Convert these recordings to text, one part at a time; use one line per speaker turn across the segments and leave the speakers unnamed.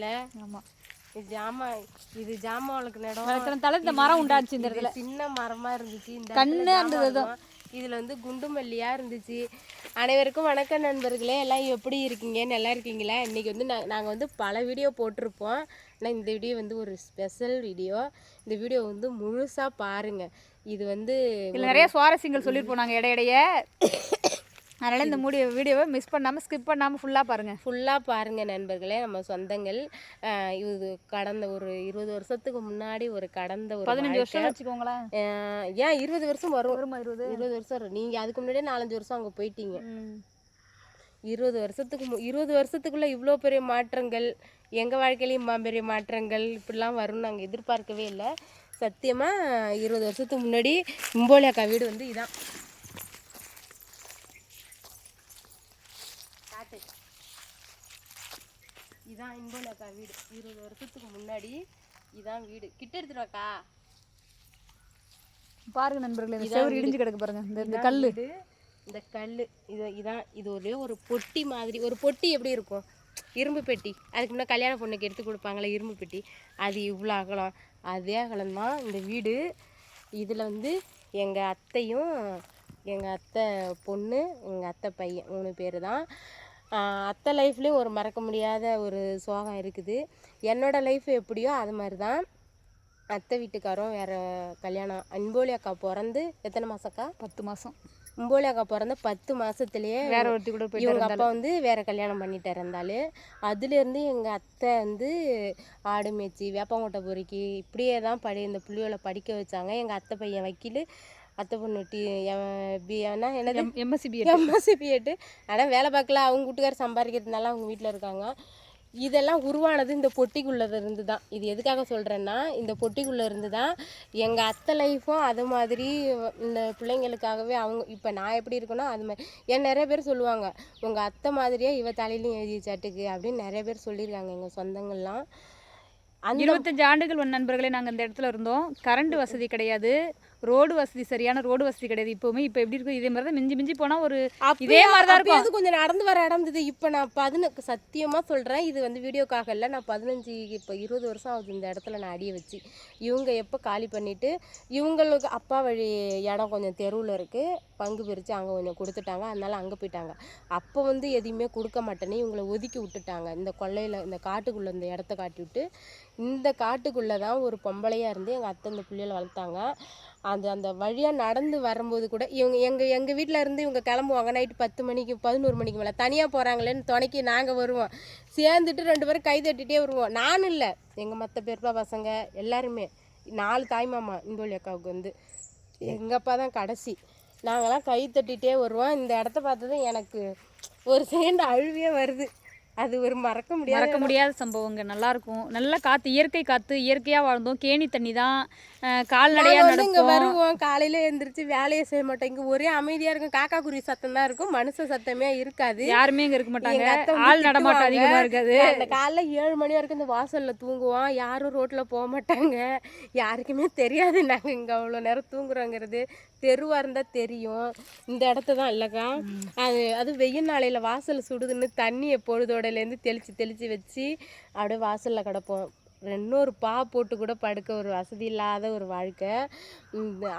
வீட்டுல ஆமா ஜாமா இது இந்த மரம் இந்த சின்ன இருந்துச்சு இந்த இதில் வந்து குண்டு மல்லியாக இருந்துச்சு அனைவருக்கும் வணக்கம் நண்பர்களே எல்லாம் எப்படி இருக்கீங்க நல்லா இருக்கீங்களா இன்றைக்கி வந்து நாங்க நாங்கள் வந்து பல வீடியோ போட்டிருப்போம் ஆனால் இந்த வீடியோ வந்து ஒரு ஸ்பெஷல் வீடியோ இந்த வீடியோ வந்து முழுசாக பாருங்கள் இது வந்து நிறைய சுவாரஸ்யங்கள் சொல்லியிருப்போம் நாங்கள் இடையிடையே அதனால் இந்த மூடி வீடியோவை மிஸ் பண்ணாமல் ஸ்கிப் பண்ணாமல் ஃபுல்லாக பாருங்கள் ஃபுல்லாக பாருங்கள் நண்பர்களே நம்ம சொந்தங்கள் இது கடந்த ஒரு இருபது வருஷத்துக்கு முன்னாடி ஒரு கடந்த ஒரு பதினஞ்சு வருஷம் வச்சுக்கோங்களேன் ஏன் இருபது வருஷம் வரும் வருமா இருபது இருபது வருஷம் வரும் நீங்கள் அதுக்கு முன்னாடியே நாலஞ்சு வருஷம் அங்கே போயிட்டீங்க இருபது வருஷத்துக்கு இருபது வருஷத்துக்குள்ளே இவ்வளோ பெரிய மாற்றங்கள் எங்கள் வாழ்க்கையிலையும் பெரிய மாற்றங்கள் இப்படிலாம் வரும்னு நாங்கள் எதிர்பார்க்கவே இல்லை சத்தியமாக இருபது வருஷத்துக்கு முன்னாடி இம்போலியாக்கா வீடு வந்து இதான் காட்டு இதான் இன்போலக்கா வீடு இருபது வருஷத்துக்கு முன்னாடி இதான் வீடு கிட்ட எடுத்துருவாக்கா பாருங்க நண்பர்களே செவரு இடிஞ்சு கிடக்கு பாருங்க இந்த இந்த கல் இந்த கல் இது இதான் இது ஒரே ஒரு பொட்டி மாதிரி ஒரு பொட்டி எப்படி இருக்கும் இரும்பு பெட்டி அதுக்கு முன்னே கல்யாண பொண்ணுக்கு எடுத்து கொடுப்பாங்களே இரும்பு பெட்டி அது இவ்வளோ அகலம் அதே அகலம் தான் இந்த வீடு இதில் வந்து எங்கள் அத்தையும் எங்கள் அத்தை பொண்ணு எங்கள் அத்தை பையன் மூணு பேர் தான் அத்தை லைஃப்லேயும் ஒரு மறக்க முடியாத ஒரு சோகம் இருக்குது என்னோடய லைஃப் எப்படியோ அது மாதிரி தான் அத்தை வீட்டுக்காரரும் வேறு கல்யாணம் அன்போலி அக்கா பிறந்து எத்தனை மாதக்கா பத்து மாதம் அம்போலி அக்கா பிறந்த பத்து மாதத்துலேயே வேற ஒருத்தி கூட எங்கள் அப்பா வந்து வேறு கல்யாணம் பண்ணிட்டு இருந்தாள் அதுலேருந்து எங்கள் அத்தை வந்து ஆடு மேய்ச்சி வேப்பங்கோட்டை பொறுக்கி இப்படியே தான் படி இந்த பிள்ளையோட படிக்க வச்சாங்க எங்கள் அத்தை பையன் வக்கீல் அத்தை பொண்ணு டி பிஏனா என்னது எம்எஸ்சி பிஎட் எம்எஸ்சி பிஎட்டு ஆனால் வேலை பார்க்கல அவங்க வீட்டுக்காரர் சம்பாதிக்கிறதுனால அவங்க வீட்டில் இருக்காங்க இதெல்லாம் உருவானது இந்த பொட்டிக்குள்ளது இருந்து தான் இது எதுக்காக சொல்கிறேன்னா இந்த பொட்டிக்குள்ளே இருந்து தான் எங்கள் அத்தை லைஃப்பும் அது மாதிரி இந்த பிள்ளைங்களுக்காகவே அவங்க இப்போ நான் எப்படி இருக்கேனோ அது மாதிரி என் நிறைய பேர் சொல்லுவாங்க உங்கள் அத்தை மாதிரியே இவ தலையிலையும் எழுதி சாட்டுக்கு அப்படின்னு நிறைய பேர் சொல்லியிருக்காங்க எங்கள் சொந்தங்கள்லாம் இருபத்தஞ்சு ஆண்டுகள் ஒன் நண்பர்களே நாங்கள் இந்த
இடத்துல இருந்தோம் கரண்ட் வசதி கிடையாது ரோடு வசதி சரியான ரோடு வசதி கிடையாது இப்போவுமே இப்போ எப்படி இருக்கும் இதே மாதிரி
தான் மிஞ்சி மிஞ்சி போனால் ஒரு
இதே மாதிரி தான் இருக்கும் கொஞ்சம்
நடந்து வர இடம் இது இப்போ நான் பதினு சத்தியமாக சொல்கிறேன் இது வந்து வீடியோக்காக இல்லை நான் பதினஞ்சு இப்போ இருபது வருஷம் ஆகுது இந்த இடத்துல நான் அடியை வச்சு இவங்க எப்போ காலி பண்ணிவிட்டு இவங்களுக்கு அப்பா வழி இடம் கொஞ்சம் தெருவில் இருக்குது பங்கு பிரித்து அங்கே கொஞ்சம் கொடுத்துட்டாங்க அதனால அங்கே போயிட்டாங்க அப்போ வந்து எதையுமே கொடுக்க மாட்டேன்னு இவங்களை ஒதுக்கி விட்டுட்டாங்க இந்த கொள்ளையில் இந்த காட்டுக்குள்ளே இந்த இடத்த காட்டி விட்டு இந்த காட்டுக்குள்ளே தான் ஒரு பொம்பளையாக இருந்து எங்கள் அத்தை இந்த பிள்ளைகளை வளர்த்தாங்க அந்த அந்த வழியாக நடந்து வரும்போது கூட இவங்க எங்கள் எங்கள் வீட்டில் இருந்து இவங்க கிளம்புவாங்க நைட்டு பத்து மணிக்கு பதினோரு மணிக்கு மேலே தனியாக போகிறாங்களேன்னு துணைக்கி நாங்கள் வருவோம் சேர்ந்துட்டு ரெண்டு பேரும் கை தட்டிகிட்டே வருவோம் நானும் இல்லை எங்கள் மற்ற பேருப்பா பசங்க எல்லாருமே நாலு தாய்மாமா இந்தோலி அக்காவுக்கு வந்து எங்கள் அப்பா தான் கடைசி நாங்களாம் கை தட்டிகிட்டே வருவோம் இந்த இடத்த பார்த்ததும் எனக்கு ஒரு சேண்டு அழுவே வருது அது ஒரு மறக்க முடியாது மறக்க முடியாத
சம்பவங்க நல்லாயிருக்கும் நல்லா காற்று இயற்கை காற்று இயற்கையாக வாழ்ந்தோம் கேணி தண்ணி தான் கால்நடையாக இங்க வருவோம்
காலையில எழுந்திரிச்சு வேலையை செய்ய மாட்டோம் இங்கே ஒரே அமைதியாக இருக்கும் காக்கா குருவி சத்தம் தான் இருக்கும் மனுஷ சத்தமே இருக்காது யாருமே இங்கே இருக்க மாட்டாங்க ஆள் நடமாட்டம் அதிகமாக இருக்காது அந்த காலைல ஏழு மணி வரைக்கும் இந்த வாசலில் தூங்குவோம் யாரும் ரோட்டில் போக மாட்டாங்க யாருக்குமே தெரியாது நாங்கள் இங்கே அவ்வளோ நேரம் தூங்குறோங்கிறது தெருவாக இருந்தால் தெரியும் இந்த இடத்த தான் இல்லைக்கா அது அது வெயில் நாளையில் வாசல் சுடுதுன்னு தண்ணியை பொழுதோடையிலேருந்து தெளித்து தெளித்து வச்சு அப்படியே வாசலில் கிடப்போம் இன்னொரு பா போட்டு கூட படுக்க ஒரு வசதி இல்லாத ஒரு வாழ்க்கை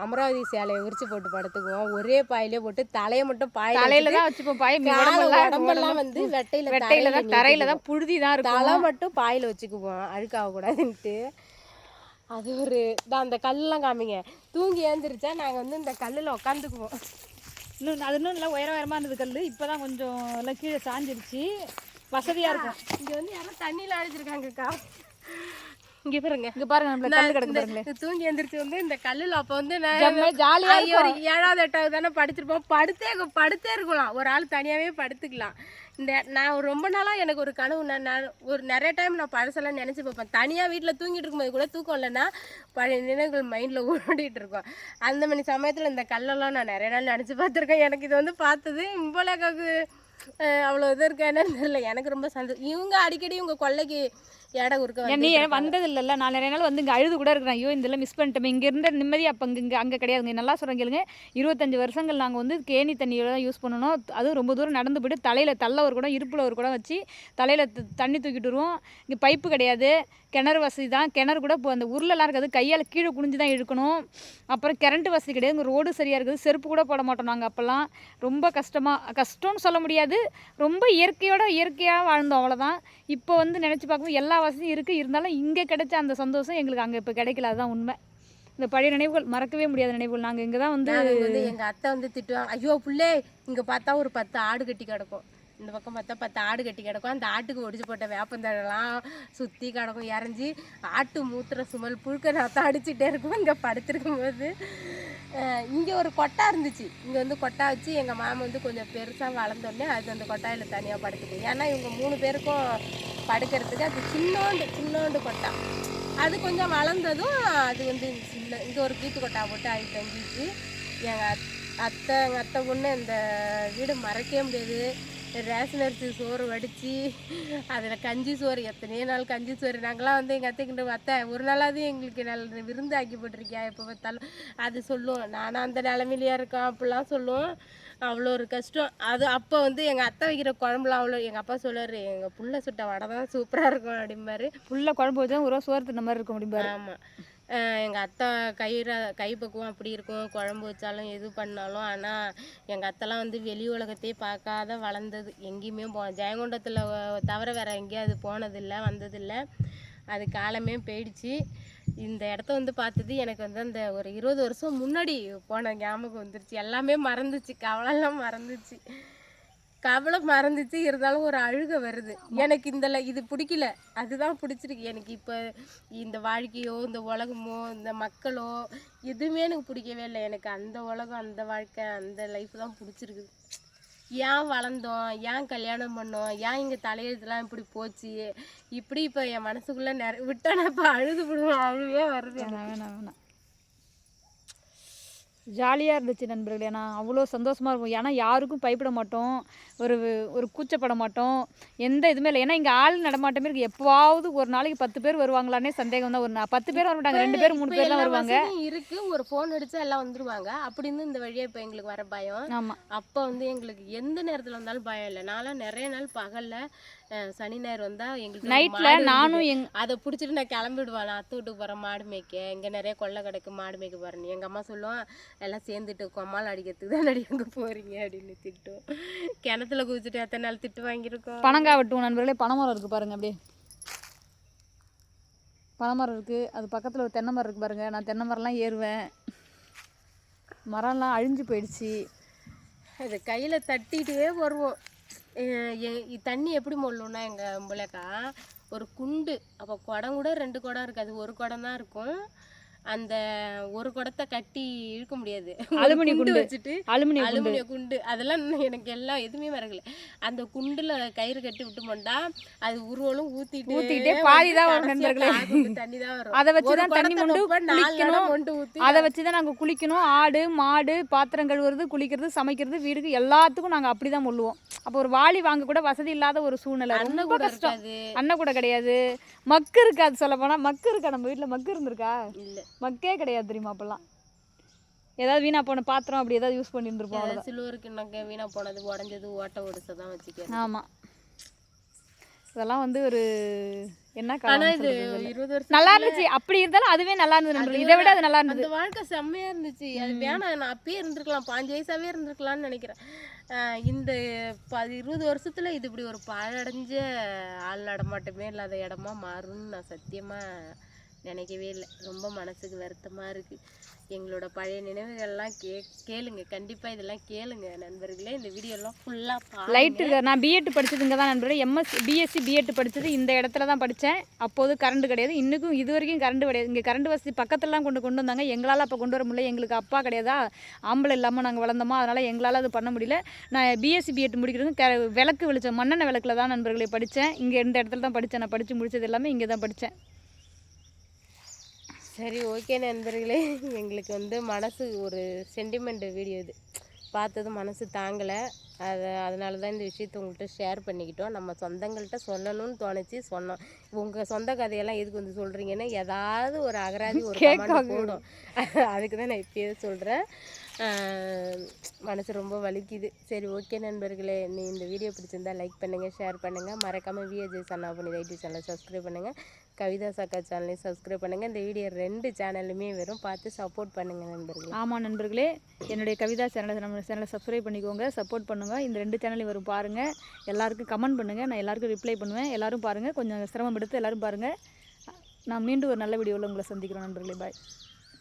அமராவதி சேலையை உரிச்சு போட்டு படுத்துக்குவோம் ஒரே பாயிலே போட்டு தலையை மட்டும் பாய் தலையில தான் வச்சுப்போம் பாய் உடம்பெல்லாம் வந்து வெட்டையில வெட்டையில தான் தரையில தான் புழுதி தான் இருக்கும் தலை மட்டும் பாயில வச்சுக்குவோம் அழுக்காக கூடாதுன்ட்டு அது ஒரு தான் அந்த கல்லாம் காமிங்க தூங்கி ஏந்திரிச்சா நாங்கள் வந்து இந்த கல்லில் உட்காந்துக்குவோம் இன்னும் அது இன்னும் நல்லா உயர உயரமாக இருந்தது கல் இப்போ தான் கொஞ்சம் எல்லாம் கீழே சாஞ்சிருச்சு வசதியாக இருக்கும் இங்கே வந்து யாரும் தண்ணியில் அடிச்சிருக்காங்கக்கா இங்க பாருங்க பாருங்க தூங்கி வந்து இந்த கல்லுல அப்ப வந்து ஏழாவது எட்டாவது தானே படிச்சிருப்போம் படுத்தே படுத்தே இருக்கலாம் ஒரு ஆள் தனியாவே படுத்துக்கலாம் இந்த நான் ரொம்ப எனக்கு ஒரு கனவு நான் ஒரு நிறைய டைம் நான் பழசெல்லாம் பார்ப்பேன் தூங்கிட்டு இருக்கும்போது கூட தூக்கம் பழைய அந்த மணி இந்த நான் நிறைய நாள் எனக்கு இது வந்து பார்த்தது இம்போலாக்காவுக்கு அவ்வளவு இது இருக்கா என்னன்னு தெரியல எனக்கு ரொம்ப சந்தோஷம் இவங்க அடிக்கடி இவங்க கொள்ளைக்கு இடம் இருக்க நீ வந்தது இல்லைல்ல நான் நிறைய நாள் வந்து இங்கே அழுது கூட இருக்கிறேன் ஐயோ
இதெல்லாம் மிஸ் பண்ணிட்டோம் இங்கே இருந்த நிம்மதி அப்போ இங்கே இங்கே அங்கே கிடையாதுங்க நல்லா சொல்கிறேன் கேளுங்க இருபத்தஞ்சி வருஷங்கள் நாங்கள் வந்து கேணி தண்ணியில் தான் யூஸ் பண்ணணும் அதுவும் ரொம்ப தூரம் நடந்து போய்ட்டு தலையில் தள்ள ஒரு குடம் இருப்பில் ஒரு குடம் வச்சு தலையில் தண்ணி தூக்கிட்டு வருவோம் இங்கே பைப்பு கிடையாது கிணறு வசதி தான் கிணறு கூட இப்போ அந்த உருளெல்லாம் இருக்காது கையால் கீழே குனிஞ்சு தான் இழுக்கணும் அப்புறம் கரண்ட்டு வசதி கிடையாது இங்கே ரோடு சரியாக இருக்குது செருப்பு கூட போட மாட்டோம் நாங்கள் அப்போல்லாம் ரொம்ப கஷ்டமாக கஷ்டம்னு சொல்ல முடியாது ரொம்ப இயற்கையோட இயற்கையாக வாழ்ந்தோம் அவ்வளோதான் இப்போ வந்து நினச்சி பார்க்கும்போது எல்லா வசதியும் இருக்குது இருந்தாலும் இங்கே கிடைச்ச அந்த சந்தோஷம் எங்களுக்கு அங்கே இப்போ கிடைக்கல அதுதான்
உண்மை இந்த பழைய நினைவுகள் மறக்கவே முடியாத நினைவுகள் நாங்கள் இங்கே தான் வந்து எங்கள் அத்தை வந்து திட்டுவாங்க ஐயோ பிள்ளை இங்கே பார்த்தா ஒரு பத்து ஆடு கட்டி கிடக்கும் இந்த பக்கம் பார்த்தா பத்து ஆடு கட்டி கிடக்கும் அந்த ஆட்டுக்கு ஒடிச்சு போட்ட வேப்பந்தழலாம் சுற்றி கிடக்கும் இறஞ்சி ஆட்டு மூத்துற சுமல் புழுக்க நாத்தம் அடிச்சுட்டே இருக்கும் இங்கே படுத்திருக்கும் போது இங்கே ஒரு கொட்டா இருந்துச்சு இங்கே வந்து கொட்டா வச்சு எங்கள் மாமா வந்து கொஞ்சம் பெருசாக வளர்ந்தோடனே அது அந்த கொட்டாயில் தனியாக படுத்துக்கு ஏன்னா இவங்க மூணு பேருக்கும் படுக்கிறதுக்கு அது சின்னோண்டு சின்னோண்டு கொட்டா அது கொஞ்சம் வளர்ந்ததும் அது வந்து சின்ன இங்கே ஒரு கீத்து கொட்டா போட்டு அது தங்கிச்சு எங்கள் அத்தை எங்கள் அத்தை பொண்ணு இந்த வீடு மறைக்கவே முடியாது ரேஷன் அரிசி சோறு வடித்து அதில் கஞ்சி சோறு எத்தனையோ நாள் கஞ்சி சோறு நாங்களாம் வந்து எங்கள் அத்தைக்கிட்ட அத்தை ஒரு நாளாவது எங்களுக்கு நல்ல விருந்து ஆக்கி போட்டிருக்கியா எப்போ பார்த்தாலும் அது சொல்லுவோம் நானும் அந்த நிலமையிலையாக இருக்கோம் அப்படிலாம் சொல்லுவோம் அவ்வளோ ஒரு கஷ்டம் அது அப்போ வந்து எங்கள் அத்தை வைக்கிற குழம்புலாம் அவ்வளோ எங்கள் அப்பா சொல்லுவார் எங்கள் புள்ள சுட்ட வடை தான் சூப்பராக இருக்கும் அப்படிம்பாரு
புள்ள குழம்பு வச்சா ஒரு சோறு தின்ன மாதிரி இருக்கும் அப்படிம்பாரு ஆமாம்
எங்கள் அத்தை கையிற கைப்பக்குவம் அப்படி இருக்கும் குழம்பு வச்சாலும் எது பண்ணாலும் ஆனால் எங்கள் அத்தைலாம் வந்து வெளி உலகத்தையே பார்க்காத வளர்ந்தது எங்கேயுமே போ ஜெயங்கொண்டத்தில் தவிர வேறு எங்கேயும் அது போனதில்லை வந்ததில்லை அது காலமே போயிடுச்சு இந்த இடத்த வந்து பார்த்தது எனக்கு வந்து அந்த ஒரு இருபது வருஷம் முன்னாடி போன ஞாபகம் வந்துருச்சு எல்லாமே மறந்துச்சு கவலைலாம் மறந்துச்சு கவலை மறந்துச்சு இருந்தாலும் ஒரு அழுக வருது எனக்கு இந்த இது பிடிக்கல அதுதான் பிடிச்சிருக்கு எனக்கு இப்போ இந்த வாழ்க்கையோ இந்த உலகமோ இந்த மக்களோ எதுவுமே எனக்கு பிடிக்கவே இல்லை எனக்கு அந்த உலகம் அந்த வாழ்க்கை அந்த லைஃப் தான் பிடிச்சிருக்குது ஏன் வளர்ந்தோம் ஏன் கல்யாணம் பண்ணோம் ஏன் இங்கே தலையெழுத்துலாம் இப்படி போச்சு இப்படி இப்போ என் மனசுக்குள்ளே நிற விட்டா நான் இப்போ அழுது விடுவோம் அழுவே வருது வேணாம் வேணாம்
ஜாலியாக இருந்துச்சு நண்பர்களே நான் அவ்வளோ சந்தோஷமாக இருக்கும் ஏன்னா யாருக்கும் பயப்பட மாட்டோம் ஒரு ஒரு கூச்சப்பட மாட்டோம் எந்த இதுவுமே இல்லை ஏன்னா இங்கே ஆள் நடமாட்டமே இருக்குது எப்போவாவது ஒரு நாளைக்கு பத்து பேர் வருவாங்களானே சந்தேகம் தான் ஒரு பத்து பேர் வர மாட்டாங்க ரெண்டு பேர் மூணு பேர் தான் வருவாங்க
இருக்கு ஒரு ஃபோன் அடிச்சா எல்லாம் வந்துருவாங்க அப்படின்னு இந்த வழியே இப்போ எங்களுக்கு வர பயம் ஆமாம் அப்போ வந்து எங்களுக்கு எந்த நேரத்தில் வந்தாலும் பயம் இல்லை நான்லாம் நிறைய நாள் பகலில் சனி ஞாயிறு வந்தால் எங்களுக்கு நைட்டில் நானும் எங் அதை பிடிச்சிட்டு நான் கிளம்பிடுவேன் நான் அத்தை வீட்டுக்கு போகிறேன் மாடு மேய்க்க இங்கே நிறைய கொள்ளை கிடைக்கும் மாடு மேய்க்க போறேன் எங்கள் அம்மா சொல்லுவோம் எல்லாம் சேர்ந்துட்டு கொம்மால் அடிக்கிறதுக்கு தான் அடிக்க போகிறீங்க அப்படின்னு திட்டு கிணத்துல குதிச்சுட்டு எத்தனை நாள் திட்டு வாங்கியிருக்கோம் பணங்கா
வெட்டுவோம் நண்பர்களே பனைமரம் இருக்குது பாருங்க அப்படியே பனைமரம் இருக்குது அது பக்கத்தில் ஒரு தென்னை மரம் இருக்குது பாருங்கள் நான் தென்னை மரம்லாம் ஏறுவேன் மரம்லாம் அழிஞ்சு போயிடுச்சு
அது கையில் தட்டிகிட்டே வருவோம் தண்ணி எப்படி மொள்ளணும்னா எங்கள் முளக்கா ஒரு குண்டு அப்போ குடம் கூட ரெண்டு குடம் இருக்காது ஒரு குடம் தான் இருக்கும் அந்த ஒரு குடத்தை கட்டி இழுக்க முடியாது அலுமினிய குண்டு வச்சுட்டு அலுமினிய அலுமினிய குண்டு அதெல்லாம் எனக்கு எல்லாம் எதுவுமே மறக்கல அந்த குண்டுல கயிறு கட்டி விட்டு போண்டா அது உருவலும் ஊத்திட்டு ஊத்திட்டே பாதி தான் வரும் நண்பர்களே தண்ணி தான் வரும் அதை வச்சு தான் தண்ணி மொண்டு குளிக்கணும் ஊத்தி அதை
வச்சு தான் குளிக்கணும் ஆடு மாடு பாத்திரம் கழுவுறது குளிக்கிறது சமைக்கிறது வீடுக்கு எல்லாத்துக்கும் நாங்க அப்படிதான் முள்ளுவோம் அப்போ ஒரு வாளி வாங்க கூட வசதி இல்லாத ஒரு சூழ்நிலை அண்ணன் கூட கஷ்டம் அண்ணன் கூட கிடையாது மக்கு இருக்காது சொல்ல போனா மக்கு இருக்கா நம்ம வீட்டுல மக்கு இருந்திருக்கா இல்ல மக்கே கிடையாது தெரியுமா அப்பெல்லாம் ஏதாவது வீணா போன பாத்திரம் அப்படி ஏதாவது யூஸ் பண்ணியிருந்துருப்போம் அவ்வளோதான் சில்வருக்கு
இன்னும் வீணா போனது உடஞ்சது ஓட்ட ஒடிசை தான் வச்சுக்கேன்
ஆமாம் இதெல்லாம் வந்து ஒரு என்ன காரணம் இது
இருபது வருஷம் நல்லா இருந்துச்சு
அப்படி இருந்தாலும் அதுவே நல்லா இருந்தது இதை விட அது நல்லா இருந்தது அந்த
வாழ்க்கை செம்மையா இருந்துச்சு அது வேணாம் நான் அப்பயே இருந்திருக்கலாம் பாஞ்சு வயசாவே இருந்திருக்கலாம்னு நினைக்கிறேன் இந்த இருபது வருஷத்துல இது இப்படி ஒரு பாழடைஞ்ச ஆள் நடமாட்டமே இல்லாத இடமா மாறும் நான் சத்தியமா நினைக்கவே இல்லை ரொம்ப மனசுக்கு வருத்தமாக இருக்குது எங்களோட பழைய நினைவுகள்லாம் கே கேளுங்க கண்டிப்பாக இதெல்லாம் கேளுங்க நண்பர்களே இந்த வீடியோலாம் ஃபுல்லாக லைட்டு
நான் பிஎட் படித்தது இங்கே தான் நண்பர்கள் எம்எஸ் பிஎஸ்சி பிஎட் படித்தது இந்த இடத்துல தான் படித்தேன் அப்போது கரண்ட் கிடையாது இன்றைக்கும் இது வரைக்கும் கரண்ட் கிடையாது இங்கே கரண்ட் வசதி பக்கத்துலலாம் கொண்டு கொண்டு வந்தாங்க எங்களால் அப்போ கொண்டு வர முடியல எங்களுக்கு அப்பா கிடையாதா ஆம்பளை இல்லாமல் நாங்கள் வளர்ந்தோமா அதனால் எங்களால் அது பண்ண முடியல நான் பிஎஸ்சி பிஎட் முடிக்கிறதுக்கு க விளக்கு வெளிச்சேன் மண்ணெண்ண விளக்கில் தான் நண்பர்களை படித்தேன் இங்கே இந்த இடத்துல தான் படித்தேன் நான் படித்து முடித்தது எல்லாமே இங்கே தான் படித்தேன்
சரி ஓகே நண்பர்களே எங்களுக்கு வந்து மனசு ஒரு சென்டிமெண்ட் வீடியோ இது பார்த்ததும் மனசு தாங்கலை அதை அதனால தான் இந்த விஷயத்தை உங்கள்கிட்ட ஷேர் பண்ணிக்கிட்டோம் நம்ம சொந்தங்கள்கிட்ட சொல்லணும்னு தோணுச்சு சொன்னோம் உங்கள் சொந்த கதையெல்லாம் எதுக்கு வந்து சொல்கிறீங்கன்னா ஏதாவது ஒரு அகராதி ஒரு கேட்கணும் அதுக்கு தான் நான் இப்பயே சொல்கிறேன் மனசு ரொம்ப வலிக்குது சரி ஓகே நண்பர்களே நீ இந்த வீடியோ பிடிச்சிருந்தா லைக் பண்ணுங்கள் ஷேர் பண்ணுங்கள் மறக்காமல் விஏஜே சன்னா பண்ணி ஐடி சேனலை சப்ஸ்கிரைப் பண்ணுங்கள் கவிதா சாக்கா சேனலையும் சப்ஸ்கிரைப் பண்ணுங்கள் இந்த வீடியோ ரெண்டு சேனலுமே வெறும் பார்த்து சப்போர்ட் பண்ணுங்கள் நண்பர்களே ஆமாம்
நண்பர்களே என்னுடைய கவிதா சேனலை நம்ம சேனலை சப்ஸ்கிரைப் பண்ணிக்கோங்க சப்போர்ட் பண்ணுங்கள் இந்த ரெண்டு சேனலையும் வரும் பாருங்கள் எல்லாருக்கும் கமெண்ட் பண்ணுங்கள் நான் எல்லாருக்கும் ரிப்ளை பண்ணுவேன் எல்லோரும் பாருங்கள் கொஞ்சம் சிரமம் எடுத்து எல்லோரும் பாருங்கள் நான் மீண்டும் ஒரு நல்ல வீடியோவில் உங்களை சந்திக்கிறோம் நண்பர்களே பாய்